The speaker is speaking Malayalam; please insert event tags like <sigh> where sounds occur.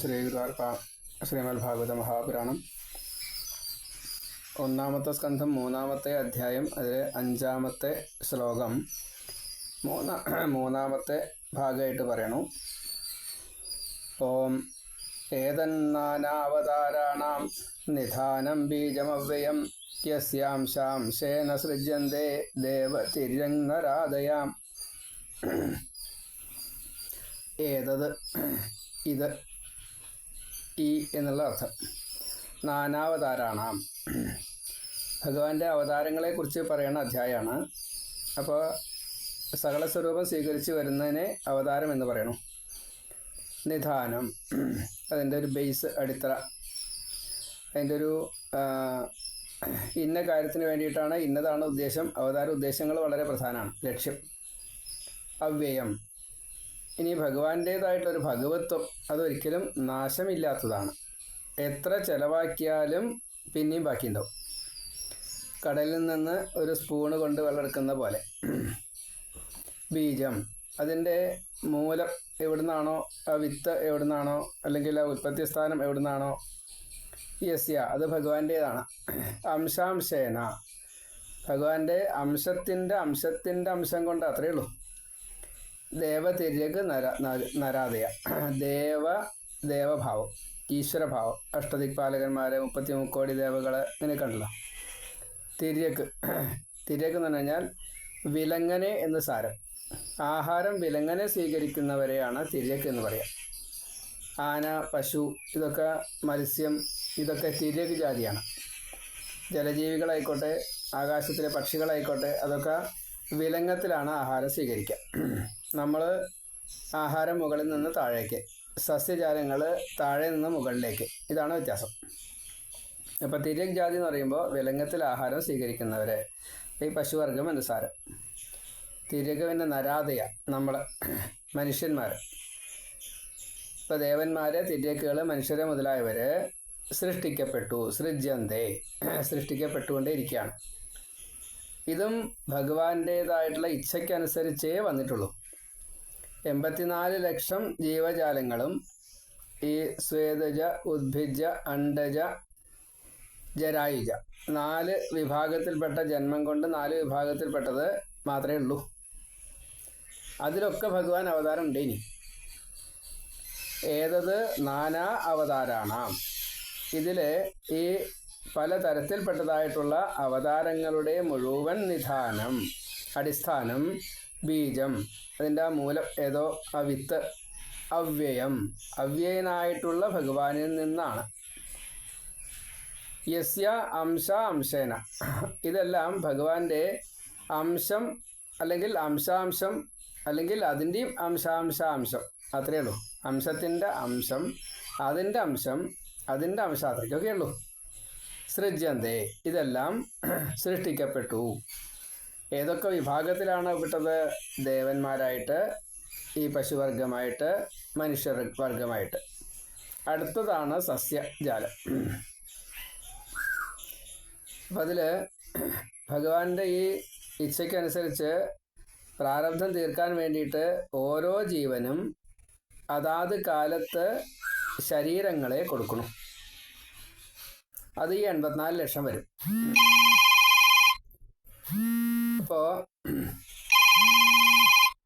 ശ്രീ ശ്രീമദ് ഭാഗവത മഹാപുരാണം. ഒന്നാമത്തെ സ്കന്ധം മൂന്നാമത്തെ അധ്യായം അതിലെ അഞ്ചാമത്തെ ശ്ലോകം. മൂന്നാ മൂന്നാമത്തെ ഭാഗമായിട്ട് പറയണു. ഓം ഏതന്നാനാവതാരാണാം നിധാനം ബീജമവ്യയം യസ്യാംശാംശേന സൃജ്യന്തേ ദേവതിര്യങ്നരാധയാം ഏതത്? ഇത്. ഈ എന്നുള്ള അർത്ഥം. നാനാവതാരാണാം. ഭഗവാന്റെ അവതാരങ്ങളെക്കുറിച്ച് പറയുന്ന അധ്യായമാണ്. അപ്പോൾ സകല സ്വരൂപം സ്വീകരിച്ച് വരുന്നതിനെ അവതാരം എന്ന് പറയണം. നിധാനം. അതിന്റെ ഒരു ബേസ് അടിത്തറ. അതിന്റെ ഒരു ഇന്ന കാര്യത്തിന് വേണ്ടിയിട്ടാണ് ഇന്നതാണ് ഉദ്ദേശം. അവതാര ഉദ്ദേശങ്ങൾ വളരെ പ്രധാനമാണ്. ലക്ഷ്യം. അവ്യയം. ഇനി ഭഗവാന്റേതായിട്ടൊരു ഭഗവത്വം അതൊരിക്കലും നാശമില്ലാത്തതാണ്. എത്ര ചിലവാക്കിയാലും പിന്നെയും ബാക്കിയുണ്ടാവും. കടലിൽ നിന്ന് ഒരു സ്പൂണ് കൊണ്ട് വെള്ളമെടുക്കുന്ന പോലെ. ബീജം അതിന്റെ മൂലം എവിടുന്നാണോ ആ വിത്ത് എവിടുന്നാണോ അല്ലെങ്കിൽ ആ ഉൽപ്പത്തി സ്ഥാനം എവിടുന്നാണോ യസ്യ അത് ഭഗവാന്റേതാണ്. അംശാംശേന. ഭഗവാന്റെ അംശത്തിന്റെ അംശത്തിന്റെ അംശം കൊണ്ട് അത്രയേ ഉള്ളൂ. ദേവതിര്യക്ക് നര നര- നരാതയ ദേവ ദേവഭാവം ഈശ്വരഭാവം. അഷ്ടദിക്പാലകന്മാരെ മുപ്പത്തി മുക്കോടി ദേവകളെ ഇങ്ങനെ കണ്ടല്ലോ തിര്യക്ക് തിര്യക്ക് എന്ന് പറഞ്ഞു കഴിഞ്ഞാൽ വിലങ്ങനെ എന്ന് സാരം. ആഹാരം വിലങ്ങനെ സ്വീകരിക്കുന്നവരെയാണ് തിര്യക്ക് എന്ന് പറയാം. ആന പശു ഇതൊക്കെ മത്സ്യം ഇതൊക്കെ തിര്യക്ക് ജാതിയാണ്. ജലജീവികളായിക്കോട്ടെ ആകാശത്തിലെ പക്ഷികളായിക്കോട്ടെ അതൊക്കെ വിലങ്ങത്തിലാണ് ആഹാരം സ്വീകരിക്കുക. <clears throat> നമ്മൾ ആഹാരം മുകളിൽ നിന്ന് താഴേക്ക് സസ്യജാലങ്ങൾ താഴെ നിന്ന് മുകളിലേക്ക്. ഇതാണ് വ്യത്യാസം. അപ്പോൾ തിര്യക് ജാതി എന്ന് പറയുമ്പോൾ വിലങ്ങത്തിൽ ആഹാരം സ്വീകരിക്കുന്നവരെ ഈ പശുവർഗം അനുസാരം. സാരം തിര്യകവിന്റെ നരാതയ നമ്മൾ <clears throat> മനുഷ്യന്മാർ ഇപ്പോൾ ദേവന്മാരെ തിര്യക്കുകൾ മനുഷ്യരെ മുതലായവർ സൃഷ്ടിക്കപ്പെട്ടു സൃജ്യന്തേ <clears throat> സൃഷ്ടിക്കപ്പെട്ടുകൊണ്ടേ ഇരിക്കുകയാണ്. ഇതും ഭഗവാന്റേതായിട്ടുള്ള ഇച്ഛയ്ക്കനുസരിച്ചേ വന്നിട്ടുള്ളൂ. എൺപത്തിനാല് ലക്ഷം ജീവജാലങ്ങളും ഈ സ്വേദജ ഉദ്ഭിജ അണ്ടജ ജരായുജ. നാല് വിഭാഗത്തിൽപ്പെട്ട ജന്മം കൊണ്ട് നാല് വിഭാഗത്തിൽപ്പെട്ടത് മാത്രമേ ഉള്ളൂ. അതിലൊക്കെ ഭഗവാൻ അവതാരം ഉണ്ട് ഇനി. ഏതത്? നാനാ അവതാരാണാം. ഇതിൽ ഈ പലതരത്തിൽപ്പെട്ടതായിട്ടുള്ള അവതാരങ്ങളുടെ മുഴുവൻ നിധാനം അടിസ്ഥാനം ബീജം അതിന്റെ ആ മൂലം ഏതോ ആ വിത്ത് അവ്യയം അവ്യയനായിട്ടുള്ള ഭഗവാനിൽ നിന്നാണ്. യസ്യ അംശ അംശേന. ഇതെല്ലാം ഭഗവാന്റെ അംശം അല്ലെങ്കിൽ അംശാംശം അല്ലെങ്കിൽ അതിന്റെയും അംശാംശാംശം. അത്രയേ ഉള്ളൂ. അംശത്തിന്റെ അംശം അതിന്റെ അംശം അതിന്റെ അംശം അത്രയ്ക്കൊക്കെ ഉള്ളൂ. സൃജ്യന്തേ ഇതെല്ലാം <clears throat> സൃഷ്ടിക്കപ്പെട്ടു. ഏതൊക്കെ വിഭാഗത്തിലാണ് വിട്ടത് ദേവന്മാരായിട്ട് ഈ പശുവർഗമായിട്ട് മനുഷ്യ വർഗമായിട്ട് അടുത്തതാണ് സസ്യജാലം. അപ്പം അതിൽ ഭഗവാന്റെ ഈ ഇച്ഛയ്ക്കനുസരിച്ച് പ്രാരബ്ധം തീർക്കാൻ വേണ്ടിയിട്ട് ഓരോ ജീവനും അതാത് കാലത്ത് ശരീരങ്ങളെ കൊടുക്കണം. അത് ഈ എൺപത്തിനാല് ലക്ഷം വരും. അപ്പോൾ